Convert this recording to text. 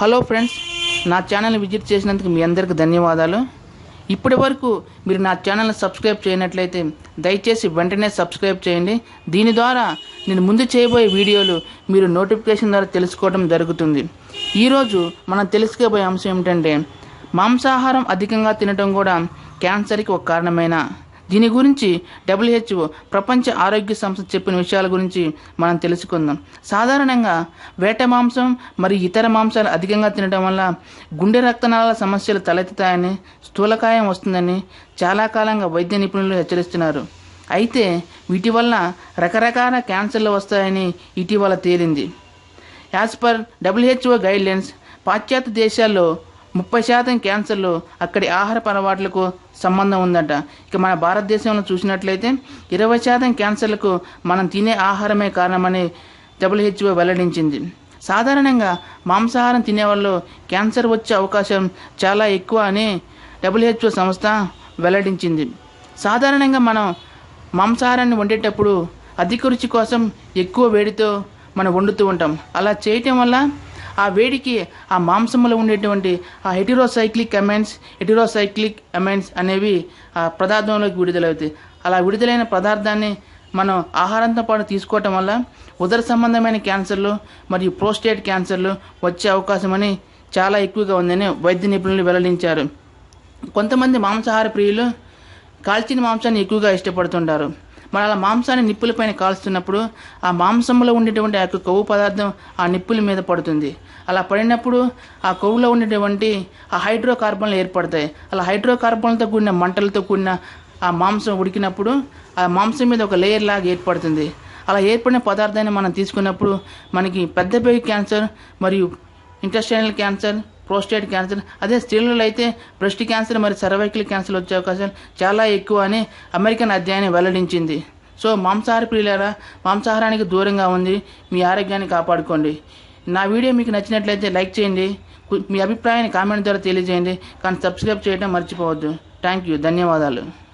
Hello friends నా channel visit చేసినందుకు మీ అందరికి ధన్యవాదాలు. ఇప్పటి వరకు మీరు నా ఛానల్ని సబ్స్క్రైబ్ చేయనట్లయితే దయచేసి వెంటనే సబ్స్క్రైబ్ చేయండి. దీని ద్వారా నేను ముందు చేయబోయే వీడియోలు మీరు నోటిఫికేషన్ ద్వారా తెలుసుకోవడం జరుగుతుంది. ఈరోజు మనం తెలుసుకోబోయే అంశం ఏమిటంటే మాంసాహారం అధికంగా తినడం కూడా క్యాన్సర్కి ఒక కారణమైన దీని గురించి డబ్ల్యూహెచ్ఓ ప్రపంచ ఆరోగ్య సంస్థ చెప్పిన విషయాల గురించి మనం తెలుసుకుందాం. సాధారణంగా వేట మాంసం మరియు ఇతర మాంసాలు అధికంగా తినడం వల్ల గుండె రక్తనాళాల సమస్యలు తలెత్తుతాయని స్థూలకాయం వస్తుందని చాలా కాలంగా వైద్య నిపుణులు హెచ్చరిస్తున్నారు. అయితే వీటి వల్ల రకరకాల క్యాన్సర్లు వస్తాయని ఇటీవల తేలింది. యాజ్ పర్ డబ్ల్యూహెచ్ఓ గైడ్లైన్స్ పాశ్చాత్య దేశాల్లో ముప్పై శాతం క్యాన్సర్లు అక్కడి ఆహార అలవాట్లకు సంబంధం ఉందట. ఇక మన భారతదేశంలో చూసినట్లయితే ఇరవై శాతం క్యాన్సర్లకు మనం తినే ఆహారమే కారణమని డబ్ల్యూహెచ్ఓ వెల్లడించింది. సాధారణంగా మాంసాహారం తినేవాళ్ళు క్యాన్సర్ వచ్చే అవకాశం చాలా ఎక్కువ అని డబ్ల్యూహెచ్ఓ సంస్థ వెల్లడించింది. సాధారణంగా మనం మాంసాహారాన్ని వండేటప్పుడు అధిక రుచి కోసం ఎక్కువ వేడితో మనం వండుతూ ఉంటాం. అలా చేయటం వల్ల ఆ వేడికి ఆ మాంసంలో ఉండేటువంటి ఆ హెటిరోసైక్లిక్ అమైన్స్ హెటిరోసైక్లిక్ అమైన్స్ అనేవి ఆ పదార్థంలోకి విడుదలవుతాయి. అలా విడుదలైన పదార్థాన్ని మనం ఆహారంతో పాటు తీసుకోవటం వల్ల ఉదర సంబంధమైన క్యాన్సర్లు మరియు ప్రోస్టేట్ క్యాన్సర్లు వచ్చే అవకాశమని చాలా ఎక్కువగా ఉందని వైద్య నిపుణులు వెల్లడించారు. కొంతమంది మాంసాహార ప్రియులు కాల్చిన మాంసాన్ని ఎక్కువగా ఇష్టపడుతుంటారు. మరి అలా మాంసాన్ని నిప్పులపైన కాల్స్తున్నప్పుడు ఆ మాంసంలో ఉండేటువంటి ఆ యొక్క కొవ్వు పదార్థం ఆ నిప్పుల మీద పడుతుంది. అలా పడినప్పుడు ఆ కొవ్వులో ఉండేటువంటి ఆ హైడ్రోకార్బన్లు ఏర్పడతాయి. అలా హైడ్రోకార్బన్లతో కూడిన మంటలతో కూడిన ఆ మాంసం ఉడికినప్పుడు ఆ మాంసం మీద ఒక లేయర్ లాగా ఏర్పడుతుంది. అలా ఏర్పడిన పదార్థాన్ని మనం తీసుకున్నప్పుడు మనకి పెద్ద క్యాన్సర్ మరియు ఇంటెస్టైనల్ క్యాన్సర్ ప్రోస్టేట్ క్యాన్సర్ అదే స్త్రీలలో అయితే బ్రెస్ట్ క్యాన్సర్ మరియు సర్వైకల్ క్యాన్సర్ వచ్చే అవకాశం చాలా ఎక్కువ అని అమెరికన్ అధ్యయనం వెల్లడించింది. సో మాంసాహార ప్రియులారా మాంసాహారానికి దూరంగా ఉంది మీ ఆరోగ్యాన్ని కాపాడుకోండి. నా వీడియో మీకు నచ్చినట్లయితే లైక్ చేయండి. మీ అభిప్రాయాన్ని కామెంట్ ద్వారా తెలియజేయండి. కానీ సబ్స్క్రైబ్ చేయడం మర్చిపోవద్దు. Thank you. ధన్యవాదాలు.